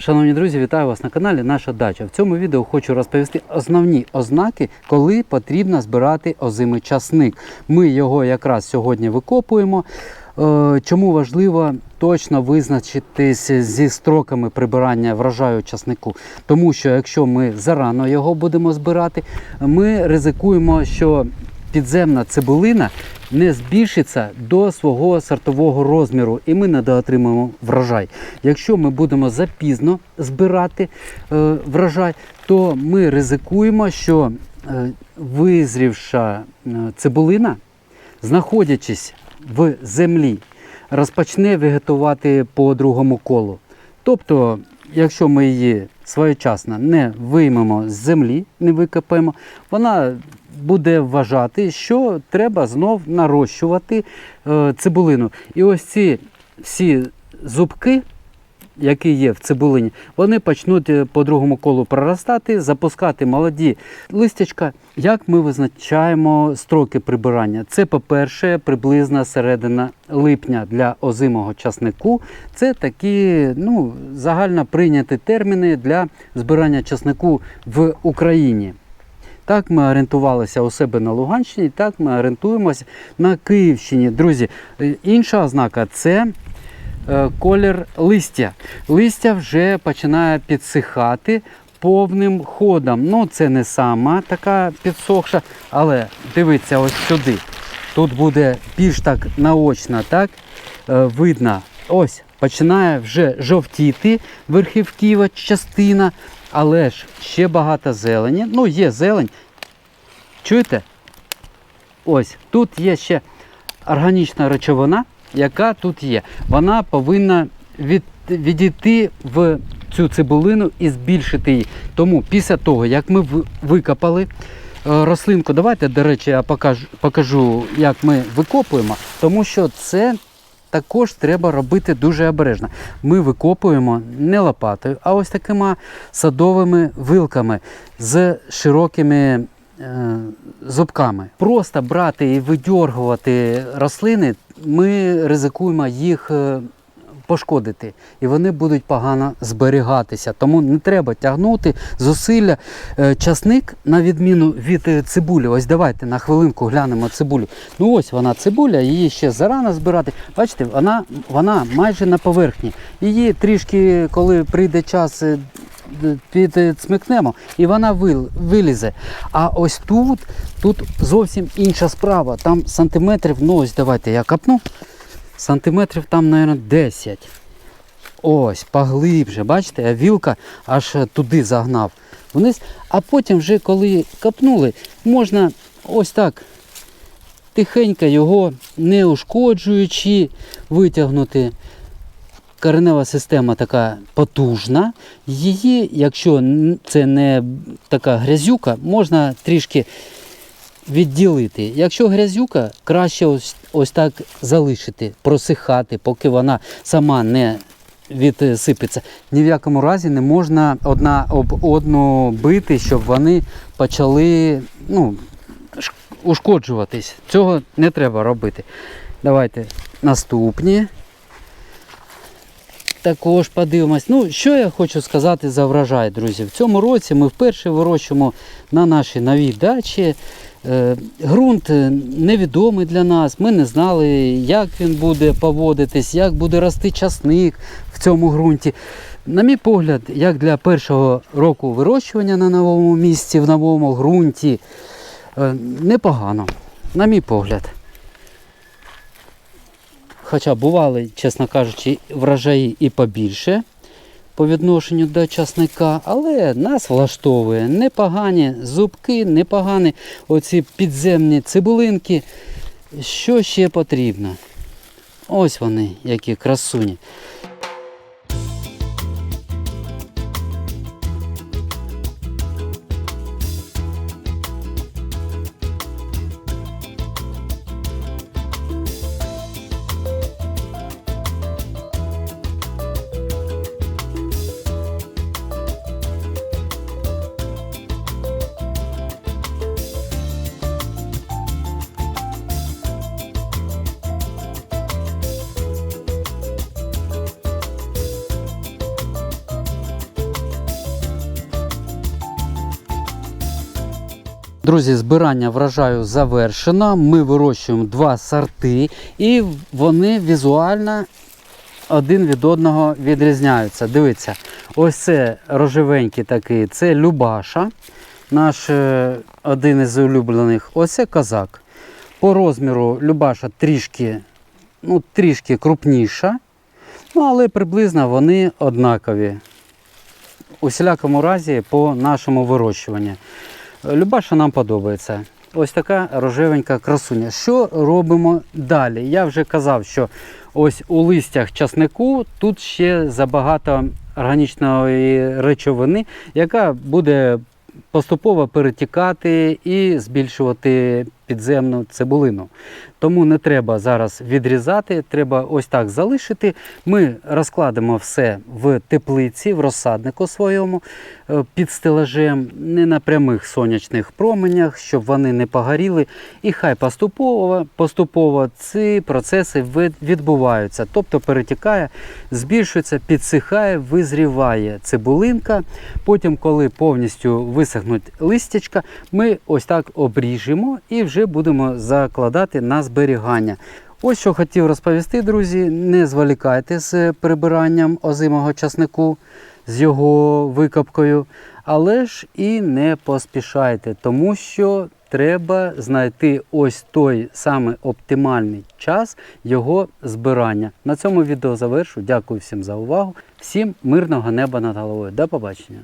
Шановні друзі, вітаю вас на каналі Наша дача. В цьому відео хочу розповісти основні ознаки, коли потрібно збирати озимий часник. Ми його якраз сьогодні викопуємо. Е, Чому важливо точно визначитись зі строками прибирання врожаю часнику? Тому що якщо ми зарано його будемо збирати, ми ризикуємо, що підземна цибулина не збільшиться до свого сортового розміру, і ми недоотримаємо врожай. Якщо ми будемо запізно збирати е, врожай, то ми ризикуємо, що е, визрівша е, цибулина, знаходячись в землі, розпочне вегетувати по другому колу. Тобто, якщо ми її своєчасно не виймемо з землі, не викопаємо, вона буде вважати, що треба знов нарощувати е, цибулину. І ось ці всі зубки, які є в цибулині, вони почнуть е, по другому колу проростати, запускати молоді листячка. Як ми визначаємо строки прибирання? Це, по-перше, приблизна середина липня для озимого часнику. Це такі ну, загально прийняті терміни для збирання часнику в Україні. Так ми орієнтувалися у себе на Луганщині, так ми орієнтуємося на Київщині. Друзі, е, інша ознака це е, колір листя. Листя вже починає підсихати повним ходом. Ну, це не сама така підсохша, але дивіться ось сюди. Тут буде більш так наочно, так е, видно. Ось починає вже жовтіти верхівківа частина, але ж ще багато зелені. Ну, є зелень. Чуєте? Ось тут є ще органічна речовина, яка тут є. Вона повинна від, відійти в цю цибулину і збільшити її. Тому після того, як ми викопали е, рослинку, давайте, до речі, я покажу, покажу, як ми викопуємо, тому що це також треба робити дуже обережно. Ми викопуємо не лопатою, а ось такими садовими вилками з широкими е, зубками. Просто брати і видьоргувати рослини, ми ризикуємо їх. Пошкодити, і вони будуть погано зберігатися. Тому не треба тягнути зусилля. Е, Часник, на відміну від е, цибулі, ось давайте на хвилинку глянемо цибулю. Ну ось вона цибуля, її ще зарано збирати. Бачите, вона, вона майже на поверхні. Її трішки, коли прийде час, е, підсмикнемо, і вона вилізе. А ось тут, тут зовсім інша справа. Там сантиметрів, ну ось давайте я капну. Сантиметрів там, мабуть, 10. Ось, поглибше, бачите, а вілка аж туди загнав вниз. А потім, вже коли капнули, можна ось так тихенько його, не ушкоджуючи, витягнути. Коренева система така потужна. Її, якщо це не така грязюка, можна трішки відділити. Якщо грязюка, краще ось, ось так залишити, просихати, поки вона сама не відсипеться. Ні в якому разі не можна одна об одну бити, щоб вони почали ну, ушкоджуватись. Цього не треба робити. Давайте наступні. Також подивимось. Ну, що я хочу сказати за врожай, друзі. В цьому році ми вперше вирощуємо на нашій новій дачі. Е, ґрунт е, невідомий для нас. Ми не знали, як він буде поводитись, як буде рости часник в цьому ґрунті. На мій погляд, як для першого року вирощування на новому місці, в новому ґрунті, е, непогано. На мій погляд. Хоча бували, чесно кажучи, врожаї і побільше по відношенню до часника, але нас влаштовує непогані зубки, непогані оці підземні цибулинки. Що ще потрібно? Ось вони, які красуні. Друзі, збирання врожаю завершено. Ми вирощуємо два сорти, і вони візуально один від одного відрізняються. Дивіться, ось це рожевенький такий, це Любаша, наш е, один із улюблених. Ось це козак. По розміру Любаша трішки, ну, трішки крупніша, ну, але приблизно вони однакові. У всілякому разі по нашому вирощуванню. Любаша нам подобається. Ось така рожевенька красуня. Що робимо далі? Я вже казав, що ось у листях часнику тут ще забагато органічної речовини, яка буде поступово перетікати і збільшувати підземну цибулину. Тому не треба зараз відрізати, треба ось так залишити. Ми розкладемо все в теплиці, в розсаднику своєму е, під стелажем, не на прямих сонячних променях, щоб вони не погоріли. І хай поступово, поступово ці процеси відбуваються, тобто перетікає, збільшується, підсихає, визріває цибулинка. Потім, коли повністю висохнуть листячка, ми ось так обріжемо і вже будемо закладати на зберігання. Ось що хотів розповісти, друзі. Не зволікайте з прибиранням озимого часнику, з його викопкою, але ж і не поспішайте, тому що треба знайти ось той саме оптимальний час його збирання. На цьому відео завершу. Дякую всім за увагу. Всім мирного неба над головою. До побачення.